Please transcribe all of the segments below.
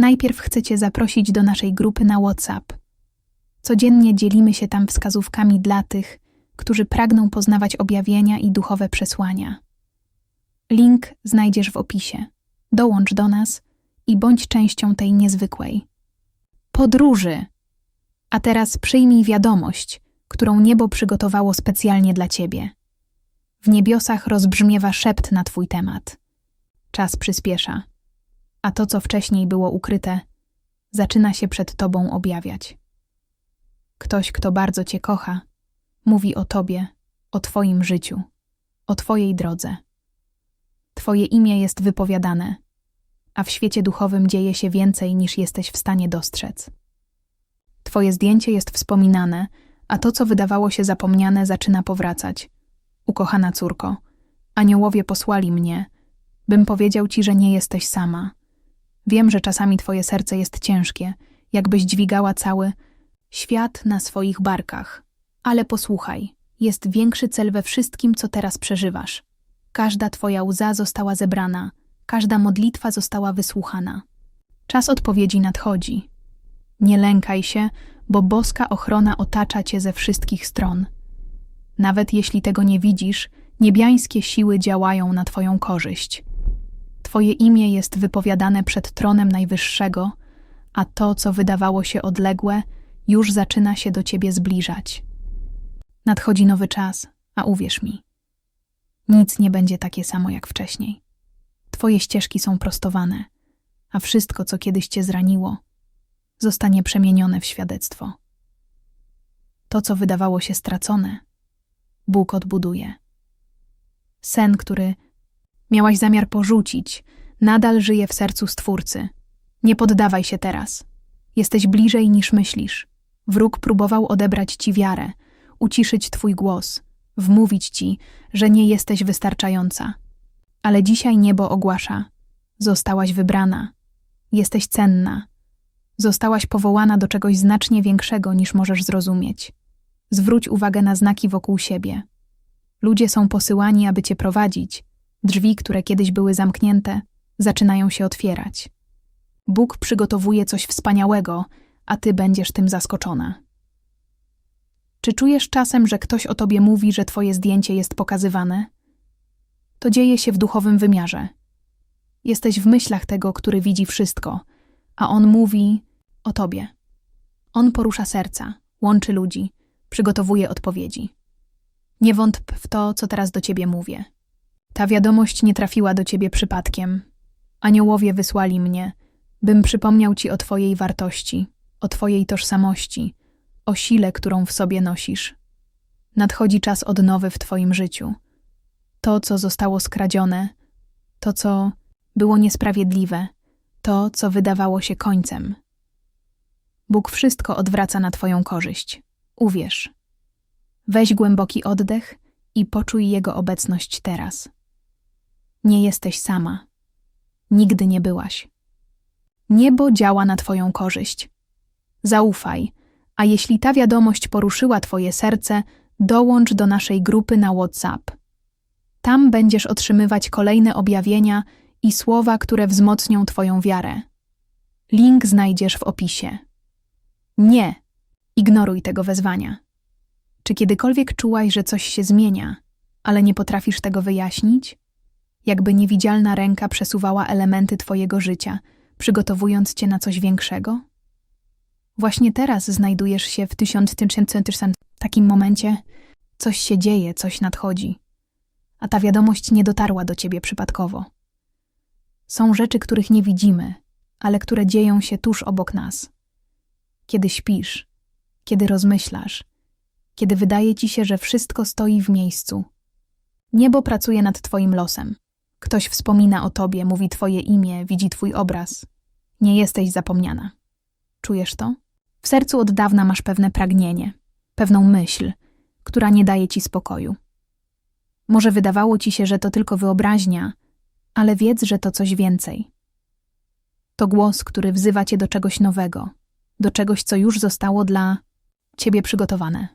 Najpierw chcę Cię zaprosić do naszej grupy na WhatsApp. Codziennie dzielimy się tam wskazówkami dla tych, którzy pragną poznawać objawienia i duchowe przesłania. Link znajdziesz w opisie. Dołącz do nas i bądź częścią tej niezwykłej podróży. A teraz przyjmij wiadomość, którą niebo przygotowało specjalnie dla Ciebie. W niebiosach rozbrzmiewa szept na Twój temat. Czas przyspiesza, a to, co wcześniej było ukryte, zaczyna się przed Tobą objawiać. Ktoś, kto bardzo Cię kocha, mówi o Tobie, o Twoim życiu, o Twojej drodze. Twoje imię jest wypowiadane, a w świecie duchowym dzieje się więcej niż jesteś w stanie dostrzec. Twoje zdjęcie jest wspominane, a to, co wydawało się zapomniane, zaczyna powracać. Ukochana córko, aniołowie posłali mnie, bym powiedział ci, że nie jesteś sama. Wiem, że czasami twoje serce jest ciężkie, jakbyś dźwigała cały świat na swoich barkach. Ale posłuchaj, jest większy cel we wszystkim, co teraz przeżywasz. Każda twoja łza została zebrana, każda modlitwa została wysłuchana. Czas odpowiedzi nadchodzi. Nie lękaj się, bo boska ochrona otacza cię ze wszystkich stron. Nawet jeśli tego nie widzisz, niebiańskie siły działają na twoją korzyść. Twoje imię jest wypowiadane przed tronem Najwyższego, a to, co wydawało się odległe, już zaczyna się do ciebie zbliżać. Nadchodzi nowy czas, a uwierz mi, nic nie będzie takie samo jak wcześniej. Twoje ścieżki są prostowane, a wszystko, co kiedyś cię zraniło, zostanie przemienione w świadectwo. To, co wydawało się stracone, Bóg odbuduje. Sen, który miałaś zamiar porzucić, nadal żyje w sercu Stwórcy. Nie poddawaj się teraz. Jesteś bliżej niż myślisz. Wróg próbował odebrać ci wiarę, uciszyć twój głos, wmówić ci, że nie jesteś wystarczająca. Ale dzisiaj niebo ogłasza: Zostałaś wybrana, jesteś cenna, zostałaś powołana do czegoś znacznie większego niż możesz zrozumieć. Zwróć uwagę na znaki wokół siebie. Ludzie są posyłani, aby cię prowadzić. Drzwi, które kiedyś były zamknięte, zaczynają się otwierać. Bóg przygotowuje coś wspaniałego, a ty będziesz tym zaskoczona. Czy czujesz czasem, że ktoś o tobie mówi, że twoje zdjęcie jest pokazywane? To dzieje się w duchowym wymiarze. Jesteś w myślach tego, który widzi wszystko, a on mówi o tobie. On porusza serca, łączy ludzi, przygotowuje odpowiedzi. Nie wątp w to, co teraz do ciebie mówię. Ta wiadomość nie trafiła do ciebie przypadkiem. Aniołowie wysłali mnie, bym przypomniał ci o twojej wartości, o twojej tożsamości, o sile, którą w sobie nosisz. Nadchodzi czas odnowy w twoim życiu. To, co zostało skradzione, to, co było niesprawiedliwe, to, co wydawało się końcem. Bóg wszystko odwraca na Twoją korzyść. Uwierz. Weź głęboki oddech i poczuj Jego obecność teraz. Nie jesteś sama. Nigdy nie byłaś. Niebo działa na Twoją korzyść. Zaufaj, a jeśli ta wiadomość poruszyła Twoje serce, dołącz do naszej grupy na WhatsApp. Tam będziesz otrzymywać kolejne objawienia i słowa, które wzmocnią Twoją wiarę. Link znajdziesz w opisie. Nie, ignoruj tego wezwania. Czy kiedykolwiek czułaś, że coś się zmienia, ale nie potrafisz tego wyjaśnić? Jakby niewidzialna ręka przesuwała elementy Twojego życia, przygotowując Cię na coś większego? Właśnie teraz znajdujesz się w tysiąc takim momencie, coś się dzieje, coś nadchodzi, a ta wiadomość nie dotarła do Ciebie przypadkowo. Są rzeczy, których nie widzimy, ale które dzieją się tuż obok nas. Kiedy śpisz, kiedy rozmyślasz, kiedy wydaje ci się, że wszystko stoi w miejscu. Niebo pracuje nad Twoim losem. Ktoś wspomina o Tobie, mówi Twoje imię, widzi Twój obraz. Nie jesteś zapomniana. Czujesz to? W sercu od dawna masz pewne pragnienie, pewną myśl, która nie daje Ci spokoju. Może wydawało Ci się, że to tylko wyobraźnia, ale wiedz, że to coś więcej. To głos, który wzywa cię do czegoś nowego, do czegoś, co już zostało dla ciebie przygotowane.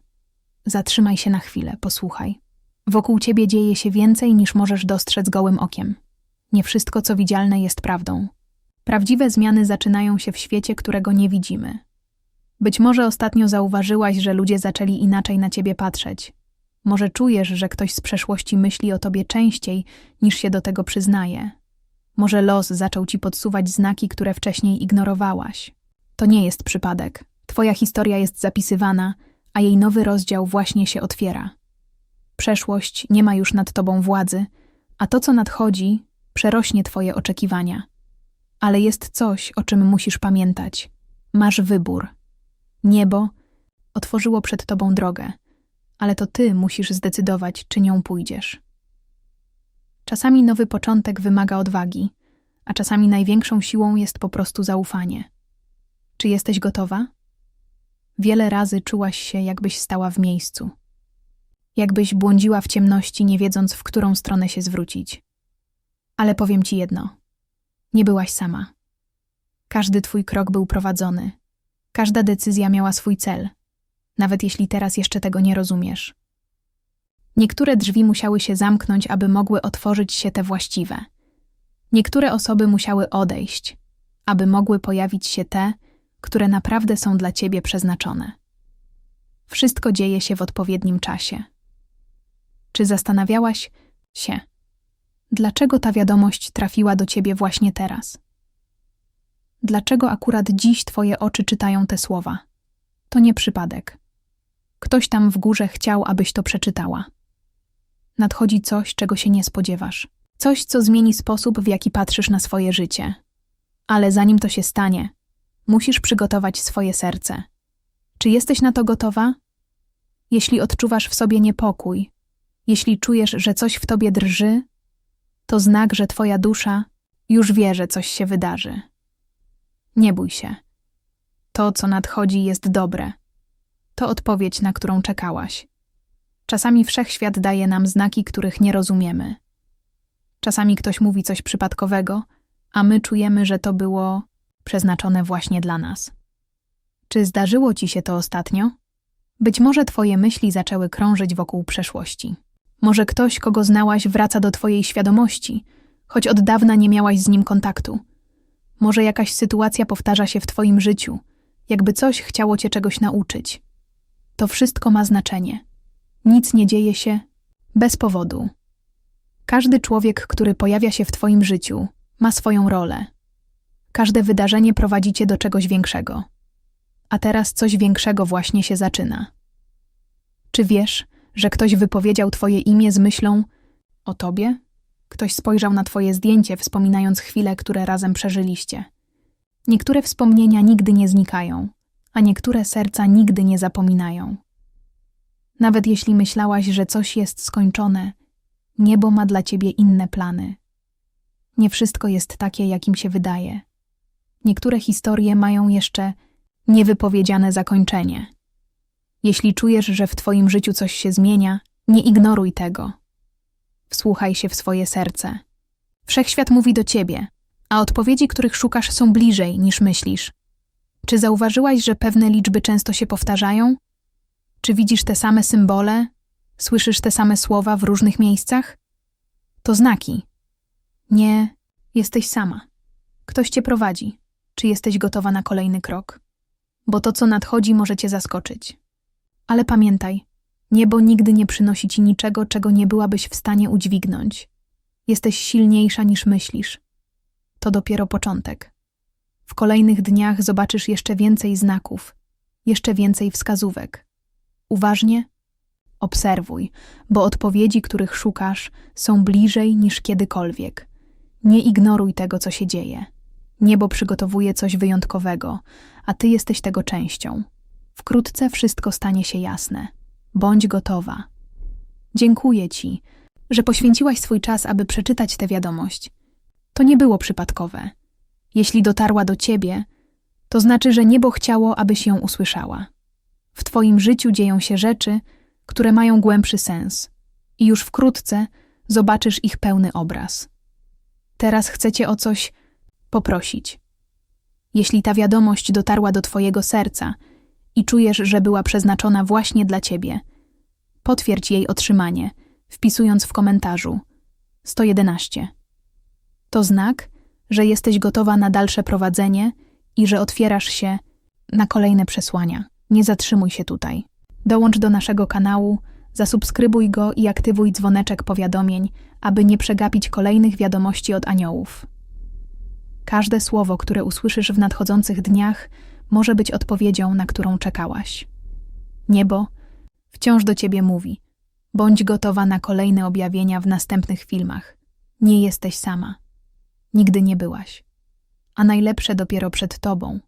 Zatrzymaj się na chwilę, posłuchaj. Wokół ciebie dzieje się więcej niż możesz dostrzec gołym okiem. Nie wszystko, co widzialne, jest prawdą. Prawdziwe zmiany zaczynają się w świecie, którego nie widzimy. Być może ostatnio zauważyłaś, że ludzie zaczęli inaczej na ciebie patrzeć. Może czujesz, że ktoś z przeszłości myśli o tobie częściej, niż się do tego przyznaje. Może los zaczął ci podsuwać znaki, które wcześniej ignorowałaś. To nie jest przypadek. Twoja historia jest zapisywana, a jej nowy rozdział właśnie się otwiera. Przeszłość nie ma już nad tobą władzy, a to, co nadchodzi, przerośnie twoje oczekiwania. Ale jest coś, o czym musisz pamiętać. Masz wybór. Niebo otworzyło przed tobą drogę, ale to ty musisz zdecydować, czy nią pójdziesz. Czasami nowy początek wymaga odwagi, a czasami największą siłą jest po prostu zaufanie. Czy jesteś gotowa? Wiele razy czułaś się, jakbyś stała w miejscu. Jakbyś błądziła w ciemności, nie wiedząc, w którą stronę się zwrócić. Ale powiem ci jedno: nie byłaś sama. Każdy twój krok był prowadzony. Każda decyzja miała swój cel, nawet jeśli teraz jeszcze tego nie rozumiesz. Niektóre drzwi musiały się zamknąć, aby mogły otworzyć się te właściwe. Niektóre osoby musiały odejść, aby mogły pojawić się te, które naprawdę są dla ciebie przeznaczone. Wszystko dzieje się w odpowiednim czasie. Czy zastanawiałaś się, dlaczego ta wiadomość trafiła do ciebie właśnie teraz? Dlaczego akurat dziś twoje oczy czytają te słowa? To nie przypadek. Ktoś tam w górze chciał, abyś to przeczytała. Nadchodzi coś, czego się nie spodziewasz. Coś, co zmieni sposób, w jaki patrzysz na swoje życie. Ale zanim to się stanie, musisz przygotować swoje serce. Czy jesteś na to gotowa? Jeśli odczuwasz w sobie niepokój, jeśli czujesz, że coś w tobie drży, to znak, że twoja dusza już wie, że coś się wydarzy. Nie bój się. To, co nadchodzi, jest dobre. To odpowiedź, na którą czekałaś. Czasami wszechświat daje nam znaki, których nie rozumiemy. Czasami ktoś mówi coś przypadkowego, a my czujemy, że to było przeznaczone właśnie dla nas. Czy zdarzyło ci się to ostatnio? Być może twoje myśli zaczęły krążyć wokół przeszłości. Może ktoś, kogo znałaś, wraca do twojej świadomości, choć od dawna nie miałaś z nim kontaktu. Może jakaś sytuacja powtarza się w twoim życiu, jakby coś chciało cię czegoś nauczyć. To wszystko ma znaczenie. Nic nie dzieje się bez powodu. Każdy człowiek, który pojawia się w Twoim życiu, ma swoją rolę. Każde wydarzenie prowadzi Cię do czegoś większego. A teraz coś większego właśnie się zaczyna. Czy wiesz, że ktoś wypowiedział Twoje imię z myślą o Tobie? Ktoś spojrzał na Twoje zdjęcie, wspominając chwile, które razem przeżyliście. Niektóre wspomnienia nigdy nie znikają, a niektóre serca nigdy nie zapominają. Nawet jeśli myślałaś, że coś jest skończone, niebo ma dla ciebie inne plany. Nie wszystko jest takie, jakim się wydaje. Niektóre historie mają jeszcze niewypowiedziane zakończenie. Jeśli czujesz, że w twoim życiu coś się zmienia, nie ignoruj tego. Wsłuchaj się w swoje serce. Wszechświat mówi do ciebie, a odpowiedzi, których szukasz, są bliżej niż myślisz. Czy zauważyłaś, że pewne liczby często się powtarzają? Czy widzisz te same symbole? Słyszysz te same słowa w różnych miejscach? To znaki. Nie, jesteś sama. Ktoś cię prowadzi. Czy jesteś gotowa na kolejny krok? Bo to, co nadchodzi, może cię zaskoczyć. Ale pamiętaj, niebo nigdy nie przynosi ci niczego, czego nie byłabyś w stanie udźwignąć. Jesteś silniejsza niż myślisz. To dopiero początek. W kolejnych dniach zobaczysz jeszcze więcej znaków, jeszcze więcej wskazówek. Uważnie obserwuj, bo odpowiedzi, których szukasz, są bliżej niż kiedykolwiek. Nie ignoruj tego, co się dzieje. Niebo przygotowuje coś wyjątkowego, a ty jesteś tego częścią. Wkrótce wszystko stanie się jasne. Bądź gotowa. Dziękuję ci, że poświęciłaś swój czas, aby przeczytać tę wiadomość. To nie było przypadkowe. Jeśli dotarła do ciebie, to znaczy, że niebo chciało, abyś ją usłyszała. W twoim życiu dzieją się rzeczy, które mają głębszy sens i już wkrótce zobaczysz ich pełny obraz. Teraz chcecie o coś poprosić. Jeśli ta wiadomość dotarła do twojego serca i czujesz, że była przeznaczona właśnie dla ciebie, potwierdź jej otrzymanie, wpisując w komentarzu 111. To znak, że jesteś gotowa na dalsze prowadzenie i że otwierasz się na kolejne przesłania. Nie zatrzymuj się tutaj. Dołącz do naszego kanału, zasubskrybuj go i aktywuj dzwoneczek powiadomień, aby nie przegapić kolejnych wiadomości od aniołów. Każde słowo, które usłyszysz w nadchodzących dniach, może być odpowiedzią, na którą czekałaś. Niebo wciąż do ciebie mówi: bądź gotowa na kolejne objawienia w następnych filmach. Nie jesteś sama. Nigdy nie byłaś. A najlepsze dopiero przed tobą.